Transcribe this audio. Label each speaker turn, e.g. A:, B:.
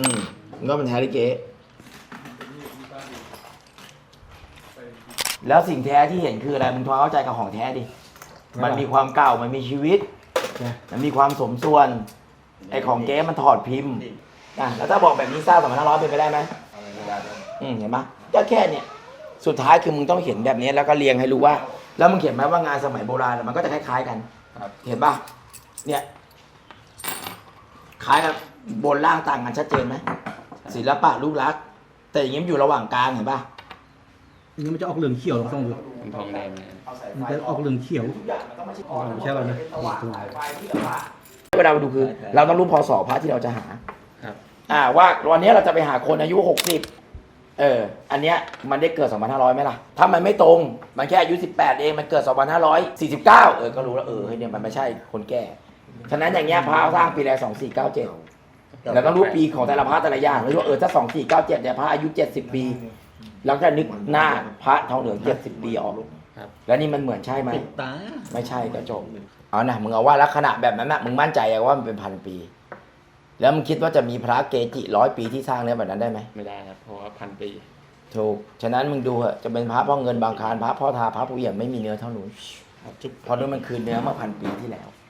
A: อืมมึงก็เป็นแท้ลิเก แล้วสิ่งแท้ที่เห็นคืออะไรมึงทำความเข้าใจกับของแท้ดิ มันมีความเก่ามันมีชีวิตมันมีความสมส่วน ไอของเก๊มันถอดพิมพ์อะแล้วถ้าบอกแบบนี้สร้างสองพันห้าร้อยเป็นไปได้ไหมอืมเห็นปะก็แค่เนี่ย สุดท้ายคือมึงต้องเห็นแบบนี้แล้วก็เรียงให้รู้ว่า แล้วมึงเห็นไหมว่างานสมัยโบราณมันก็จะคล้ายๆกัน
B: ครับ
A: เห็นปะเนี่ย คล้ายกันบนล่างต่างกันชัดเจนไหมศิลปะรูปลักษณ์แต่อย่างนี้มันอยู่ระหว่างกลางเห็นปะ
C: อันนี้มันจะออกเหลืองเขียวเราต้องดู
B: เป็นทองแดงนะ
C: มันจะออกเหลืองเขียว
A: ทุกอย่างมันต้องไม่ใช่
C: อ๋อไม่ใช่เรานะ
A: สว่างสายไฟที่แบบว่าเวลาเราดูคือ เราต้องรู้พศพระที่เราจะหา
B: ครับ
A: อ่าว่าวันนี้เราจะไปหาคนอายุหกสิบเออ อันเนี้ยมันได้เกิด 2,500ไหมล่ะ ถ้ามันไม่ตรง มันแค่อายุ 18 เอง มันเกิด 2,549 เออ ก็รู้แล้ว เออ เฮ้ยเนี่ย มันไม่ใช่คนแก่ ฉะนั้นอย่างเงี้ยพระสร้างปีแรก2497แล้วต้องรู้ปีของแต่ละพระแต่ละอย่างแล้วว่าเออถ้า2497เนี่ยพระอายุ70ปีเราก็นึกหน้าพระทองเหลือง70ปีออก
B: ครับ
A: แล้วนี่มันเหมือนใช่ไหม
C: ปิดตา
A: ไม่ใช่ก็จบเอานะมึงเอาว่าลักษณะแบบนั้นนะมึงมั่นใจว่ามันเป็นพันปี แล้วมึงคิดว่าจะมีพระเกจิร้อยปีที่สร้างเนื้อแบบนั้นได้ไหม
B: ไม่ได้ครับเพราะว่าพันปี
A: ถูกฉะนั้นมึงดูเหอะจะเป็นพระพ่อเงินบางคารพระพ่อทาพระผู้เหี่ยมไม่มีเนื้อเท่านู้น
B: ครับจุ๊บ
A: เพราะนู้นมันคือเนื้อเมื่อพันปีที่แล้ว
B: ค